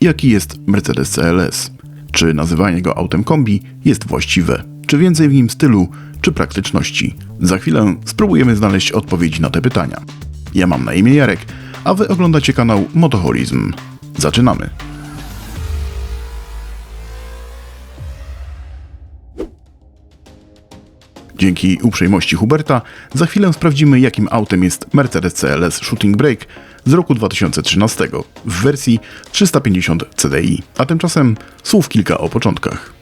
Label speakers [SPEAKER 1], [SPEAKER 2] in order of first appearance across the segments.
[SPEAKER 1] Jaki jest Mercedes CLS? Czy nazywanie go autem kombi jest właściwe? Czy więcej w nim stylu, czy praktyczności? Za chwilę spróbujemy znaleźć odpowiedzi na te pytania. Ja mam na imię Jarek, a wy oglądacie kanał Motoholizm. Zaczynamy. Dzięki uprzejmości Huberta za chwilę sprawdzimy, jakim autem jest Mercedes CLS Shooting Brake z roku 2013 w wersji 350 CDI. A tymczasem słów kilka o początkach.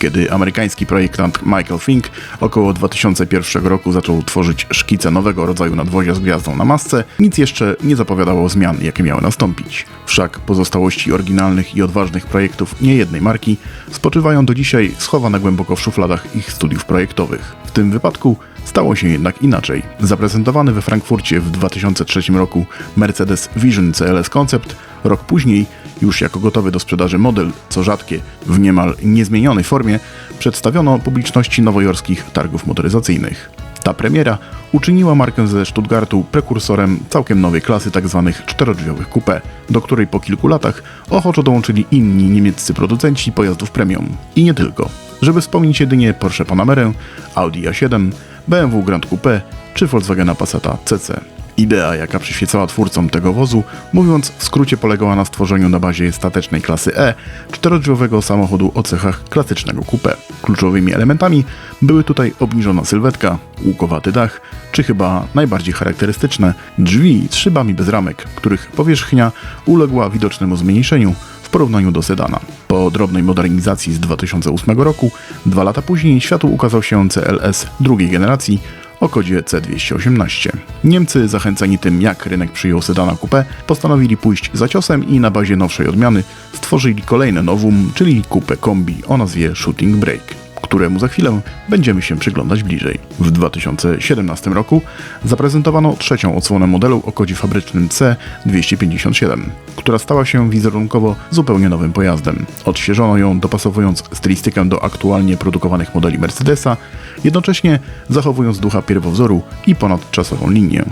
[SPEAKER 1] Kiedy amerykański projektant Michael Fink około 2001 roku zaczął tworzyć szkice nowego rodzaju nadwozia z gwiazdą na masce, nic jeszcze nie zapowiadało zmian, jakie miały nastąpić. Wszak pozostałości oryginalnych i odważnych projektów niejednej marki spoczywają do dzisiaj schowane głęboko w szufladach ich studiów projektowych. W tym wypadku stało się jednak inaczej. Zaprezentowany we Frankfurcie w 2003 roku Mercedes Vision CLS Concept rok później już jako gotowy do sprzedaży model, co rzadkie, w niemal niezmienionej formie, przedstawiono publiczności nowojorskich targów motoryzacyjnych. Ta premiera uczyniła markę ze Stuttgartu prekursorem całkiem nowej klasy tzw. czterodrzwiowych coupé, do której po kilku latach ochoczo dołączyli inni niemieccy producenci pojazdów premium. I nie tylko. Żeby wspomnieć jedynie Porsche Panamerę, Audi A7, BMW Grand Coupe czy Volkswagena Passata CC. Idea, jaka przyświecała twórcom tego wozu, mówiąc w skrócie, polegała na stworzeniu na bazie statecznej klasy E czterodrzwiowego samochodu o cechach klasycznego coupé. Kluczowymi elementami były tutaj obniżona sylwetka, łukowaty dach, czy chyba najbardziej charakterystyczne drzwi z szybami bez ramek, których powierzchnia uległa widocznemu zmniejszeniu porównaniu do sedana. Po drobnej modernizacji z 2008 roku, dwa lata później światu ukazał się CLS drugiej generacji o kodzie C218. Niemcy, zachęceni tym, jak rynek przyjął sedana coupé, postanowili pójść za ciosem i na bazie nowszej odmiany stworzyli kolejne nowum, czyli coupé kombi o nazwie Shooting Brake któremu za chwilę będziemy się przyglądać bliżej. W 2017 roku zaprezentowano trzecią odsłonę modelu o kodzie fabrycznym C257, która stała się wizerunkowo zupełnie nowym pojazdem. Odświeżono ją dopasowując stylistykę do aktualnie produkowanych modeli Mercedesa, jednocześnie zachowując ducha pierwowzoru i ponadczasową linię.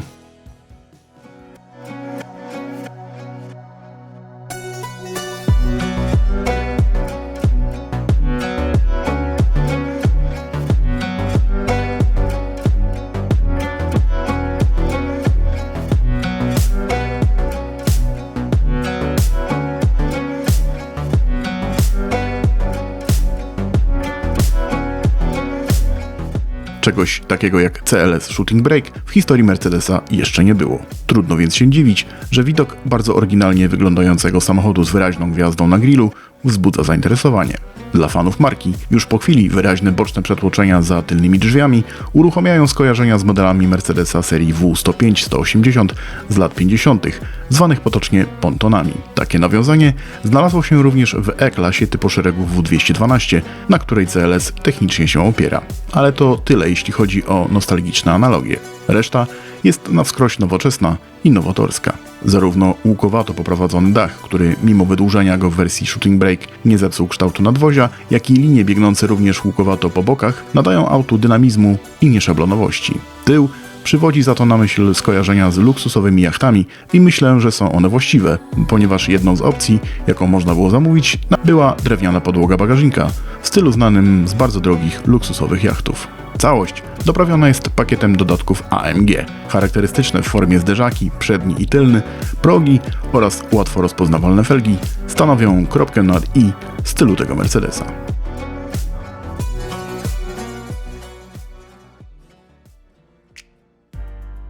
[SPEAKER 1] Czegoś takiego jak CLS Shooting Brake w historii Mercedesa jeszcze nie było. Trudno więc się dziwić, że widok bardzo oryginalnie wyglądającego samochodu z wyraźną gwiazdą na grillu wzbudza zainteresowanie. Dla fanów marki już po chwili wyraźne boczne przetłoczenia za tylnymi drzwiami uruchamiają skojarzenia z modelami Mercedesa serii W105-180 z lat 50., zwanych potocznie pontonami. Takie nawiązanie znalazło się również w E-klasie typu szeregu W212, na której CLS technicznie się opiera. Ale to tyle jeśli chodzi o nostalgiczne analogie. Reszta jest na wskroś nowoczesna i nowatorska. Zarówno łukowato poprowadzony dach, który mimo wydłużenia go w wersji Shooting Brake nie zepsuł kształtu nadwozia, jak i linie biegnące również łukowato po bokach nadają autu dynamizmu i nieszablonowości. Tył przywodzi za to na myśl skojarzenia z luksusowymi jachtami i myślę, że są one właściwe, ponieważ jedną z opcji, jaką można było zamówić, była drewniana podłoga bagażnika w stylu znanym z bardzo drogich luksusowych jachtów. Całość doprawiona jest pakietem dodatków AMG, charakterystyczne w formie zderzaki, przedni i tylny, progi oraz łatwo rozpoznawalne felgi stanowią kropkę nad i stylu tego Mercedesa.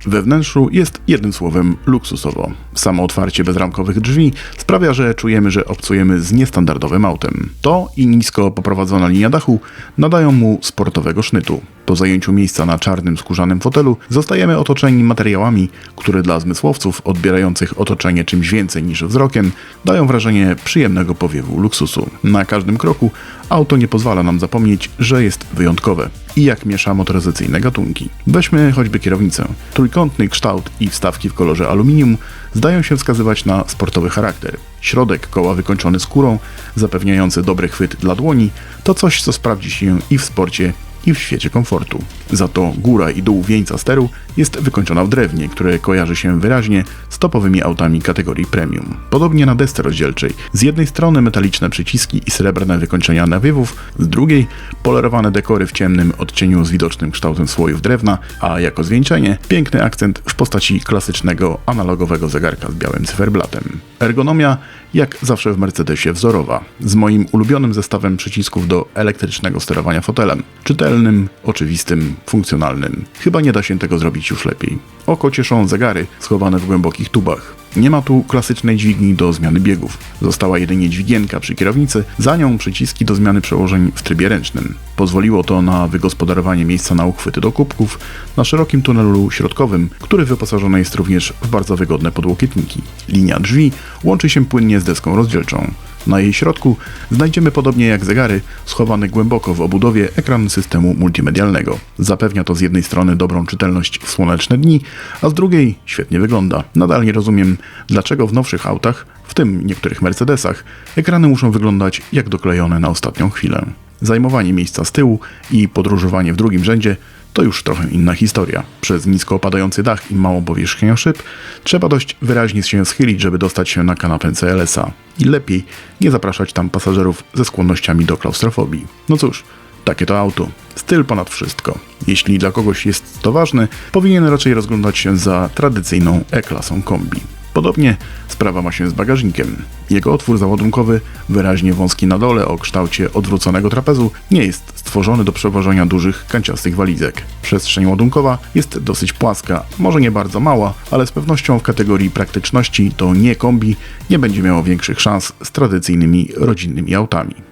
[SPEAKER 1] We wnętrzu jest jednym słowem luksusowo. Samo otwarcie bezramkowych drzwi sprawia, że czujemy, że obcujemy z niestandardowym autem. To i nisko poprowadzona linia dachu nadają mu sportowego sznytu. Po zajęciu miejsca na czarnym skórzanym fotelu zostajemy otoczeni materiałami, które dla zmysłowców odbierających otoczenie czymś więcej niż wzrokiem dają wrażenie przyjemnego powiewu luksusu. Na każdym kroku auto nie pozwala nam zapomnieć, że jest wyjątkowe i jak miesza motoryzacyjne gatunki. Weźmy choćby kierownicę. Trójkątny kształt i wstawki w kolorze aluminium zdają się wskazywać na sportowy charakter. Środek koła wykończony skórą, zapewniający dobry chwyt dla dłoni, to coś, co sprawdzi się i w sporcie, i w świecie komfortu. Za to góra i dół wieńca steru jest wykończona w drewnie, które kojarzy się wyraźnie z topowymi autami kategorii premium. Podobnie na desce rozdzielczej. Z jednej strony metaliczne przyciski i srebrne wykończenia nawiewów, z drugiej polerowane dekory w ciemnym odcieniu z widocznym kształtem słojów drewna, a jako zwieńczenie piękny akcent w postaci klasycznego analogowego zegarka z białym cyferblatem. Ergonomia jak zawsze w Mercedesie wzorowa, z moim ulubionym zestawem przycisków do elektrycznego sterowania fotelem. Czytelnym, oczywistym, funkcjonalnym. Chyba nie da się tego zrobić już lepiej. Oko cieszą zegary schowane w głębokich tubach. Nie ma tu klasycznej dźwigni do zmiany biegów. Została jedynie dźwigienka przy kierownicy, za nią przyciski do zmiany przełożeń w trybie ręcznym. Pozwoliło to na wygospodarowanie miejsca na uchwyty do kubków na szerokim tunelu środkowym, który wyposażony jest również w bardzo wygodne podłokietniki. Linia drzwi łączy się płynnie z deską rozdzielczą. Na jej środku znajdziemy podobnie jak zegary, schowany głęboko w obudowie ekran systemu multimedialnego. Zapewnia to z jednej strony dobrą czytelność w słoneczne dni, a z drugiej świetnie wygląda. Nadal nie rozumiem, dlaczego w nowszych autach, w tym niektórych Mercedesach, ekrany muszą wyglądać jak doklejone na ostatnią chwilę. Zajmowanie miejsca z tyłu i podróżowanie w drugim rzędzie to już trochę inna historia. Przez nisko opadający dach i małą powierzchnię szyb trzeba dość wyraźnie się schylić, żeby dostać się na kanapę CLS-a. I lepiej nie zapraszać tam pasażerów ze skłonnościami do klaustrofobii. No cóż, takie to auto. Styl ponad wszystko. Jeśli dla kogoś jest to ważne, powinien raczej rozglądać się za tradycyjną E-klasą kombi. Podobnie sprawa ma się z bagażnikiem. Jego otwór załadunkowy, wyraźnie wąski na dole o kształcie odwróconego trapezu, nie jest stworzony do przewożenia dużych, kanciastych walizek. Przestrzeń ładunkowa jest dosyć płaska, może nie bardzo mała, ale z pewnością w kategorii praktyczności to nie kombi nie będzie miało większych szans z tradycyjnymi rodzinnymi autami.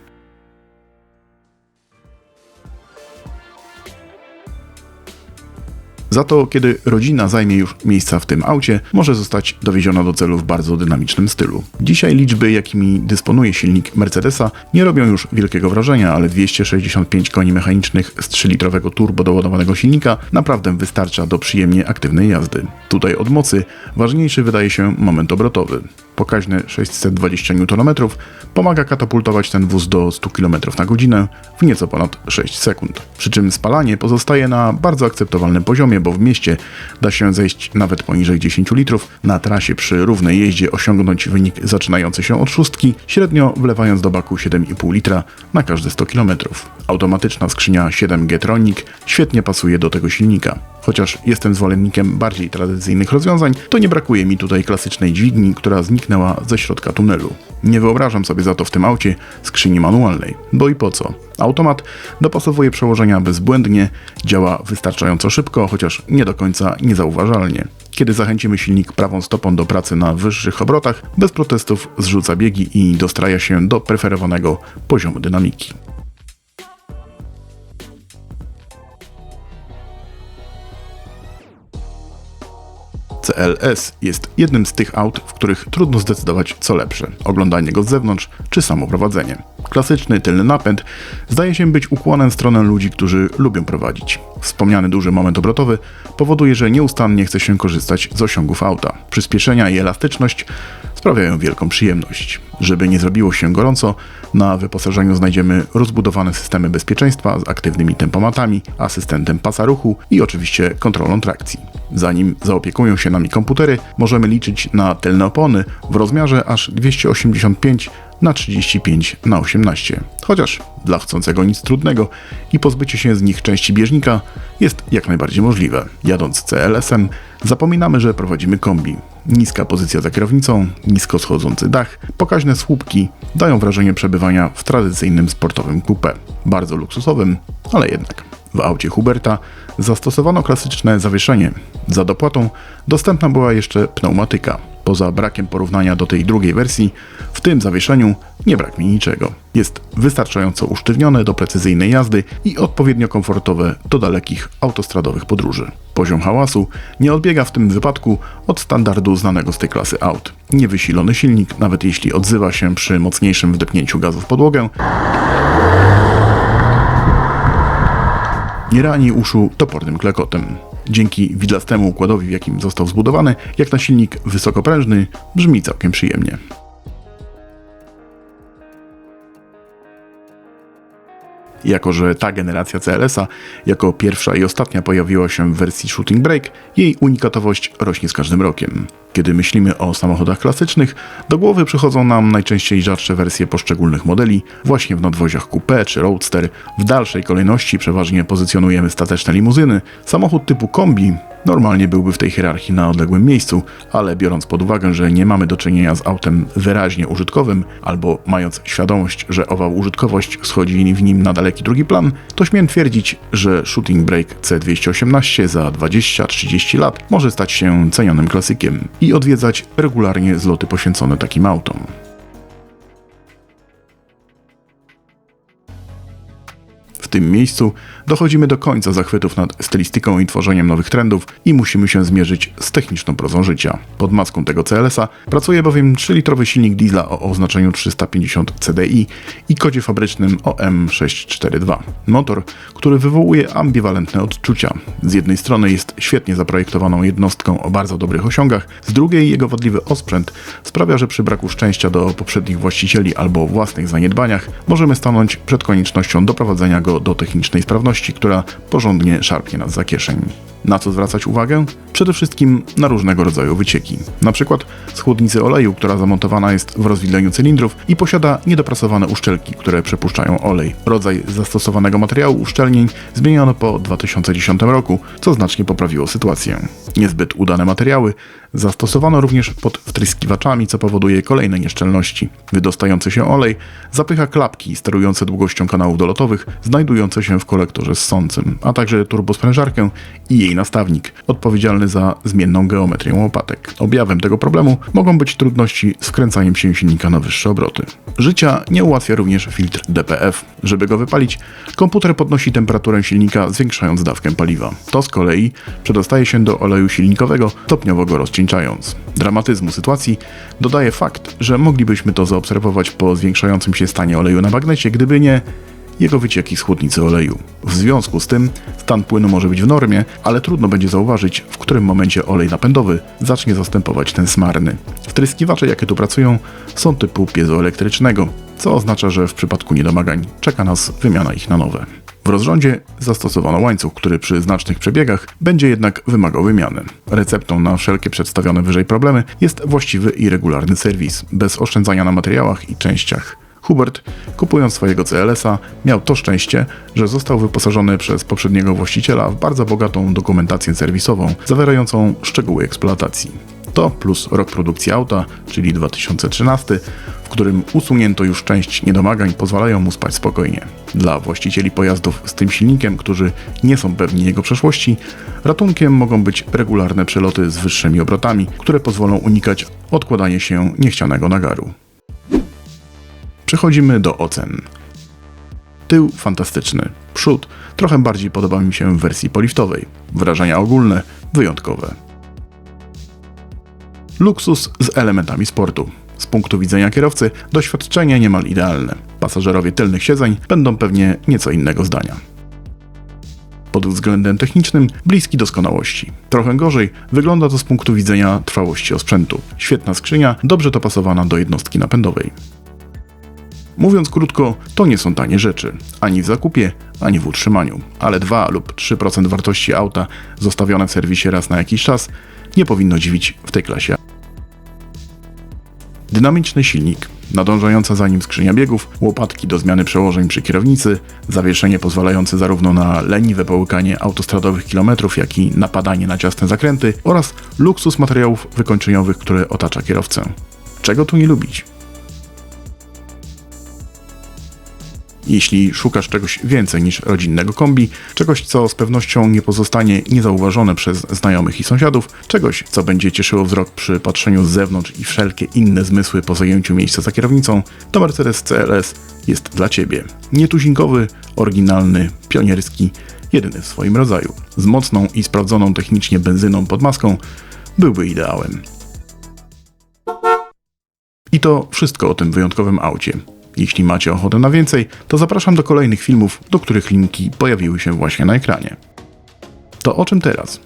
[SPEAKER 1] Za to, kiedy rodzina zajmie już miejsca w tym aucie, może zostać dowieziona do celu w bardzo dynamicznym stylu. Dzisiaj liczby, jakimi dysponuje silnik Mercedesa, nie robią już wielkiego wrażenia, ale 265 koni mechanicznych z 3-litrowego turbo doładowanego silnika naprawdę wystarcza do przyjemnie aktywnej jazdy. Tutaj od mocy ważniejszy wydaje się moment obrotowy. Pokaźne 620 Nm pomaga katapultować ten wóz do 100 km na godzinę w nieco ponad 6 sekund. Przy czym spalanie pozostaje na bardzo akceptowalnym poziomie, bo w mieście da się zejść nawet poniżej 10 litrów, na trasie przy równej jeździe osiągnąć wynik zaczynający się od szóstki, średnio wlewając do baku 7,5 litra na każde 100 km. Automatyczna skrzynia 7G Tronic świetnie pasuje do tego silnika. Chociaż jestem zwolennikiem bardziej tradycyjnych rozwiązań, to nie brakuje mi tutaj klasycznej dźwigni, która zniknęła ze środka tunelu. Nie wyobrażam sobie za to w tym aucie skrzyni manualnej, bo i po co? Automat dopasowuje przełożenia bezbłędnie, działa wystarczająco szybko, chociaż nie do końca niezauważalnie. Kiedy zachęcimy silnik prawą stopą do pracy na wyższych obrotach, bez protestów zrzuca biegi i dostraja się do preferowanego poziomu dynamiki. CLS jest jednym z tych aut, w których trudno zdecydować co lepsze: oglądanie go z zewnątrz czy samo prowadzenie. Klasyczny tylny napęd zdaje się być ukłonem w stronę ludzi, którzy lubią prowadzić. Wspomniany duży moment obrotowy powoduje, że nieustannie chce się korzystać z osiągów auta. Przyspieszenia i elastyczność sprawiają wielką przyjemność. Żeby nie zrobiło się gorąco, na wyposażeniu znajdziemy rozbudowane systemy bezpieczeństwa z aktywnymi tempomatami, asystentem pasa ruchu i oczywiście kontrolą trakcji. Zanim zaopiekują się nami komputery, możemy liczyć na tylne opony w rozmiarze aż 285 na 35 na 18. Chociaż dla chcącego nic trudnego i pozbycie się z nich części bieżnika jest jak najbardziej możliwe. Jadąc CLS-em zapominamy, że prowadzimy kombi. Niska pozycja za kierownicą, nisko schodzący dach, pokaźne słupki dają wrażenie przebywania w tradycyjnym sportowym coupé. Bardzo luksusowym, ale jednak. W aucie Huberta zastosowano klasyczne zawieszenie. Za dopłatą dostępna była jeszcze pneumatyka. Poza brakiem porównania do tej drugiej wersji, w tym zawieszeniu nie brak mi niczego. Jest wystarczająco usztywnione do precyzyjnej jazdy i odpowiednio komfortowe do dalekich autostradowych podróży. Poziom hałasu nie odbiega w tym wypadku od standardu znanego z tej klasy aut. Niewysilony silnik, nawet jeśli odzywa się przy mocniejszym wdepnięciu gazu w podłogę, nie rani uszu topornym klekotem. Dzięki widlastemu układowi, w jakim został zbudowany, jak na silnik wysokoprężny, brzmi całkiem przyjemnie. Jako, że ta generacja CLS-a jako pierwsza i ostatnia pojawiła się w wersji Shooting Brake, jej unikatowość rośnie z każdym rokiem. Kiedy myślimy o samochodach klasycznych, do głowy przychodzą nam najczęściej rzadsze wersje poszczególnych modeli, właśnie w nadwoziach coupé czy roadster. W dalszej kolejności przeważnie pozycjonujemy stateczne limuzyny. Samochód typu kombi normalnie byłby w tej hierarchii na odległym miejscu, ale biorąc pod uwagę, że nie mamy do czynienia z autem wyraźnie użytkowym, albo mając świadomość, że owa użytkowość schodzi w nim na daleki drugi plan, to śmiem twierdzić, że Shooting Brake C218 za 20-30 lat może stać się cenionym klasykiem odwiedzać regularnie zloty poświęcone takim autom. W tym miejscu dochodzimy do końca zachwytów nad stylistyką i tworzeniem nowych trendów i musimy się zmierzyć z techniczną prozą życia. Pod maską tego CLS-a pracuje bowiem 3-litrowy silnik diesla o oznaczeniu 350 CDI i kodzie fabrycznym OM642. Motor, który wywołuje ambiwalentne odczucia. Z jednej strony jest świetnie zaprojektowaną jednostką o bardzo dobrych osiągach, z drugiej jego wadliwy osprzęt sprawia, że przy braku szczęścia do poprzednich właścicieli albo własnych zaniedbaniach możemy stanąć przed koniecznością doprowadzenia go do technicznej sprawności, która porządnie szarpnie nas za kieszeń. Na co zwracać uwagę? Przede wszystkim na różnego rodzaju wycieki. Na przykład z oleju, która zamontowana jest w rozwidleniu cylindrów i posiada niedoprasowane uszczelki, które przepuszczają olej. Rodzaj zastosowanego materiału uszczelnień zmieniono po 2010 roku, co znacznie poprawiło sytuację. Niezbyt udane materiały zastosowano również pod wtryskiwaczami, co powoduje kolejne nieszczelności. Wydostający się olej zapycha klapki sterujące długością kanałów dolotowych znajdujące się w kolektorze ssącym, a także turbosprężarkę i jej nastawnik, odpowiedzialny za zmienną geometrię łopatek. Objawem tego problemu mogą być trudności z wkręcaniem się silnika na wyższe obroty. Życia nie ułatwia również filtr DPF. Żeby go wypalić, komputer podnosi temperaturę silnika, zwiększając dawkę paliwa. To z kolei przedostaje się do oleju silnikowego, stopniowo go rozcieńczając. Dramatyzmu sytuacji dodaje fakt, że moglibyśmy to zaobserwować po zwiększającym się stanie oleju na magnecie, gdyby nie jego wycieki z chłodnicy oleju. W związku z tym stan płynu może być w normie, ale trudno będzie zauważyć, w którym momencie olej napędowy zacznie zastępować ten smarny. Wtryskiwacze, jakie tu pracują, są typu piezoelektrycznego, co oznacza, że w przypadku niedomagań czeka nas wymiana ich na nowe. W rozrządzie zastosowano łańcuch, który przy znacznych przebiegach będzie jednak wymagał wymiany. Receptą na wszelkie przedstawione wyżej problemy jest właściwy i regularny serwis, bez oszczędzania na materiałach i częściach. Hubert, kupując swojego CLS-a, miał to szczęście, że został wyposażony przez poprzedniego właściciela w bardzo bogatą dokumentację serwisową, zawierającą szczegóły eksploatacji. To plus rok produkcji auta, czyli 2013, w którym usunięto już część niedomagań, pozwalają mu spać spokojnie. Dla właścicieli pojazdów z tym silnikiem, którzy nie są pewni jego przeszłości, ratunkiem mogą być regularne przeloty z wyższymi obrotami, które pozwolą unikać odkładania się niechcianego nagaru. Przechodzimy do ocen. Tył fantastyczny. Przód trochę bardziej podoba mi się w wersji poliftowej. Wrażenia ogólne wyjątkowe. Luksus z elementami sportu. Z punktu widzenia kierowcy doświadczenie niemal idealne. Pasażerowie tylnych siedzeń będą pewnie nieco innego zdania. Pod względem technicznym bliski doskonałości. Trochę gorzej wygląda to z punktu widzenia trwałości osprzętu. Świetna skrzynia, dobrze dopasowana do jednostki napędowej. Mówiąc krótko, to nie są tanie rzeczy, ani w zakupie, ani w utrzymaniu, ale 2 lub 3% wartości auta zostawione w serwisie raz na jakiś czas nie powinno dziwić w tej klasie. Dynamiczny silnik, nadążająca za nim skrzynia biegów, łopatki do zmiany przełożeń przy kierownicy, zawieszenie pozwalające zarówno na leniwe połykanie autostradowych kilometrów, jak i napadanie na ciasne zakręty oraz luksus materiałów wykończeniowych, które otacza kierowcę. Czego tu nie lubić? Jeśli szukasz czegoś więcej niż rodzinnego kombi, czegoś, co z pewnością nie pozostanie niezauważone przez znajomych i sąsiadów, czegoś, co będzie cieszyło wzrok przy patrzeniu z zewnątrz i wszelkie inne zmysły po zajęciu miejsca za kierownicą, to Mercedes CLS jest dla Ciebie. Nietuzinkowy, oryginalny, pionierski, jedyny w swoim rodzaju. Z mocną i sprawdzoną technicznie benzyną pod maską byłby ideałem. I to wszystko o tym wyjątkowym aucie. Jeśli macie ochotę na więcej, to zapraszam do kolejnych filmów, do których linki pojawiły się właśnie na ekranie. To o czym teraz?